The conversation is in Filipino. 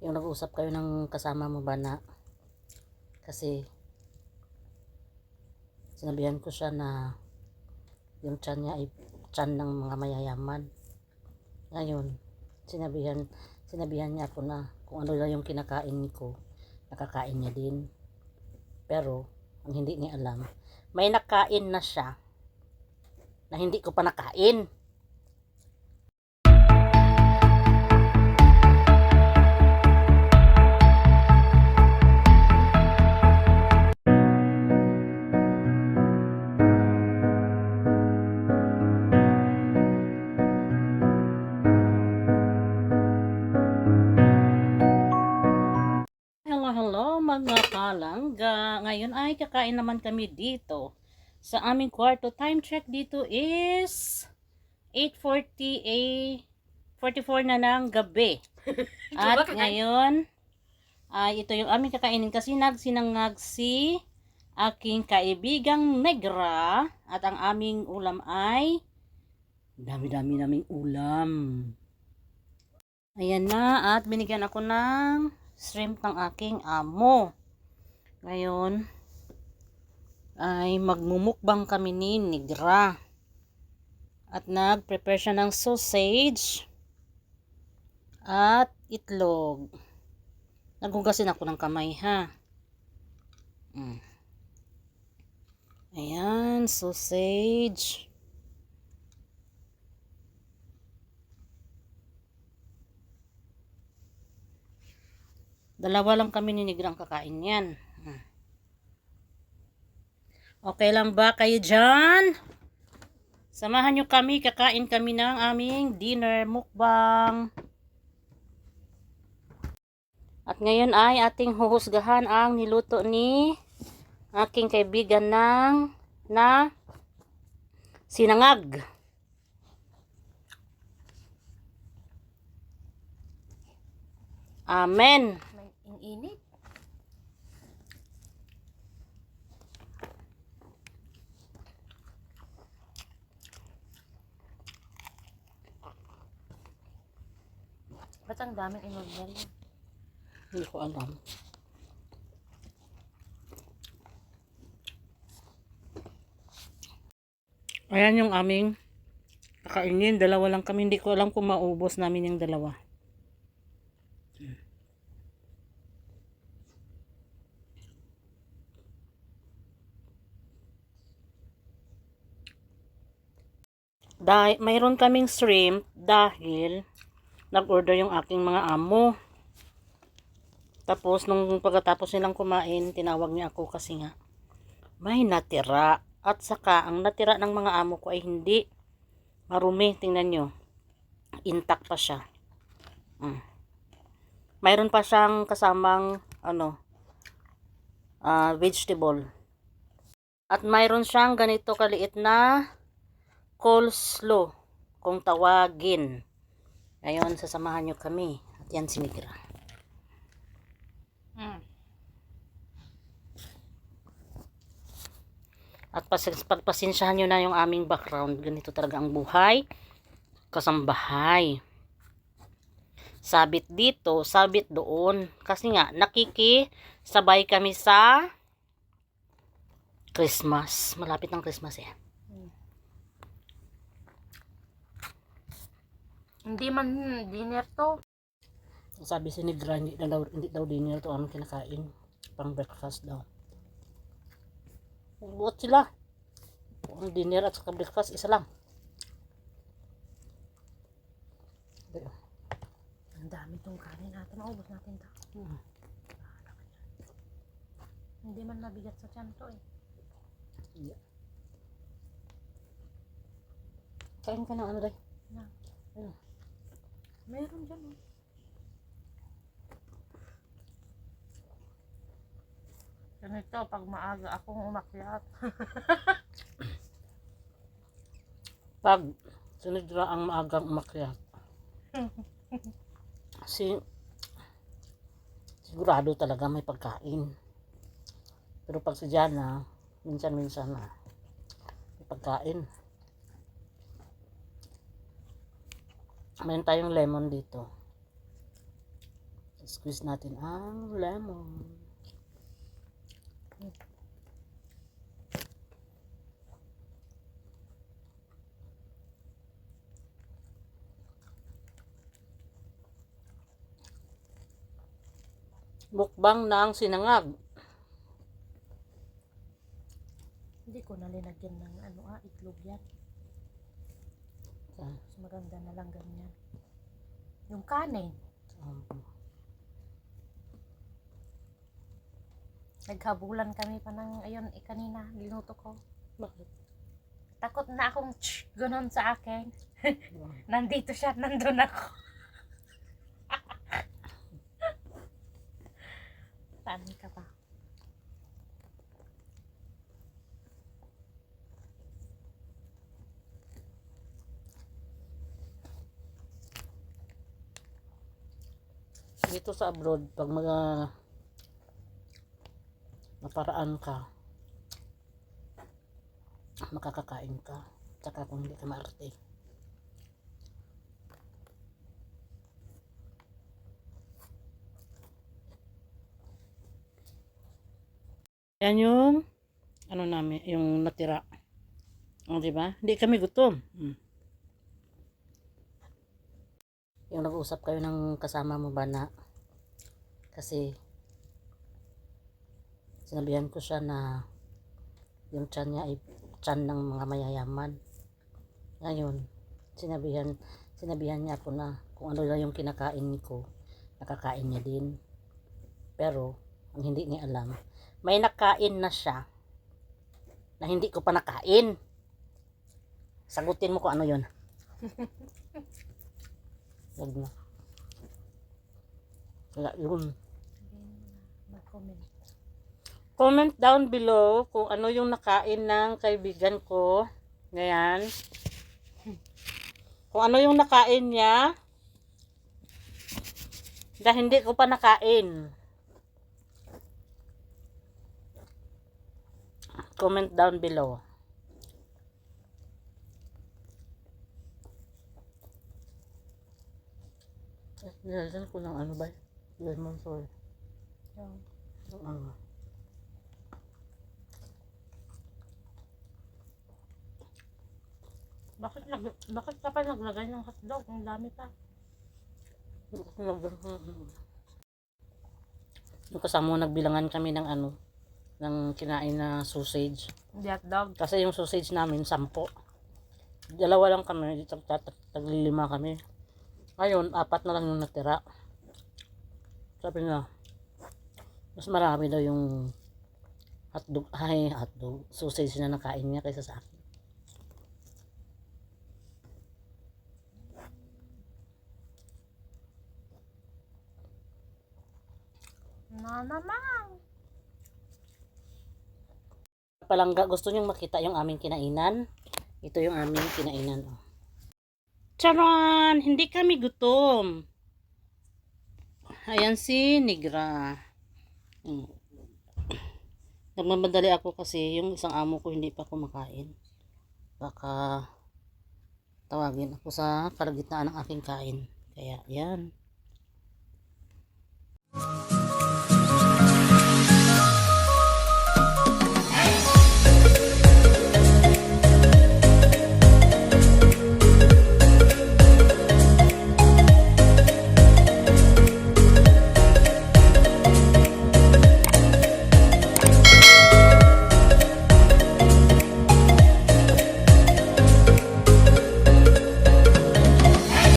yung nag-usap kayo ng kasama mo ba na kasi sinabihan ko siya na yung tiyan niya ay tiyan ng mga mayayaman. Ngayon, sinabihan, sinabihan niya ako na kung ano lang yung kinakain ko, nakakain niya din. Pero, ang hindi niya alam, may nakain na siya na hindi ko pa nakain. Mga kalangga. Ngayon ay kakain naman kami dito sa aming kwarto. Time check dito is 8.40 a 44 na ng gabi. At ngayon ay ito yung aming kakainin kasi nagsinangag si aking kaibigang negra at ang aming ulam ay dami-dami naming ulam. Ayan na at binigyan ako ng shrimp ng aking amo. Ngayon, ay magmumukbang kami ni Negra. At nag-prepare siya ng sausage at itlog. Naghugasin ako ng kamay ha. Mm. Ayan, sausage. Dalawa lang kami ni Negrang kakain yan. Okay lang ba kayo dyan? Samahan nyo kami, kakain kami ng aming dinner mukbang. At ngayon ay ating huhusgahan ang niluto ni aking kaibigan ng na sinangag. Amen. May init. Ba't ang daming inordal? Hindi ko alam. Ayan yung aming kakainin. Dalawa lang kami. Hindi ko alam kung maubos namin yung dalawa. Dahil, mayroon kaming shrimp dahil nag-order yung aking mga amo. Tapos, nung pagkatapos nilang kumain, tinawag niya ako kasi nga, may natira. At saka, ang natira ng mga amo ko ay hindi marumi. Tingnan nyo. Intact pa siya. Mm. Mayroon pa siyang kasamang, ano, ah, vegetable. At mayroon siyang ganito kaliit na coleslaw, kung tawagin. Ngayon, sasamahan nyo kami. At yan si Negra. Mm. At pas pagpasensyahan nyo na yung aming background. Ganito talaga ang buhay. Kasambahay. Sabit dito, sabit doon. Kasi nga, nakikisabay kami sa Christmas. Malapit ng Christmas eh. Hindi man dinner to. Sabi si Negra, hindi, na daw, hindi daw dinner to ang kinakain. Pang breakfast daw. Buot sila. Ang dinner at saka breakfast, isa lang. Ang dami tong kanin natin. Maubos natin to. Hmm. Hindi man mabigat sa tiyan to eh. Kain ka na ano day. Na. Ano? Meron dyan oh. Ganito, pag maaga akong umakyat. Pag si Negra ang maagang umakyat. si sigurado talaga may pagkain. Pero pag si Jana, minsan-minsan na may pagkain. Mayroon tayong lemon dito. Squeeze natin ang lemon. Mukbang ng sinangag. Hindi ko nalinagyan ng ano ah, itlog yan. Ah, Mas maganda na lang ganyan. Yung kanin. um, Naghabulan kami pa ng, ayun, eh, kanina, linuto ko. bakit? Takot na akong tsh, ganun sa akin. Nandito siya, nandun ako. Saan ka ba? Dito sa abroad, pag mga naparaan ka, makakakain ka. Tsaka kung hindi ka maarte. Yan yung ano namin, yung natira. O, di ba? Hindi kami gutom. Hmm. Yung nag-usap kayo ng kasama mo ba na kasi sinabihan ko siya na yung tiyan niya ay tiyan ng mga mayayaman. Ngayon, sinabihan, sinabihan niya ako na kung ano lang yung kinakain ko, nakakain niya din. Pero, ang hindi niya alam, may nakain na siya na hindi ko pa nakain. Sagutin mo kung ano yun. Huwag na. Kaya yun. Mag-comment. Comment down below kung ano yung nakain ng kaibigan ko. Ngayon. Kung ano yung nakain niya. Dahil hindi ko pa nakain. Comment down below. Nilagyan ko ng ano ba? Lemon soy. Yung, Ano? bakit, nag, bakit ka pa naglagay ng hotdog? Ang dami pa. Yung kasama mo, nagbilangan kami ng ano, ng kinain na sausage. Hindi hotdog. Kasi yung sausage namin, sampo. Dalawa lang kami, tag- tag- kami. Ngayon, apat na lang yung natira. Sabi na, mas marami daw yung hotdog, ay hotdog, sausage na nakain niya kaysa sa akin. Na naman. palangga gusto nyong makita yung aming kinainan. Ito yung aming kinainan. Oh. Charon, hindi kami gutom. Ayan si Nigra. Hmm. Nagmamadali ako kasi yung isang amo ko hindi pa kumakain. Baka tawagin ako sa kalagitnaan ng aking kain. Kaya, yan. Thank.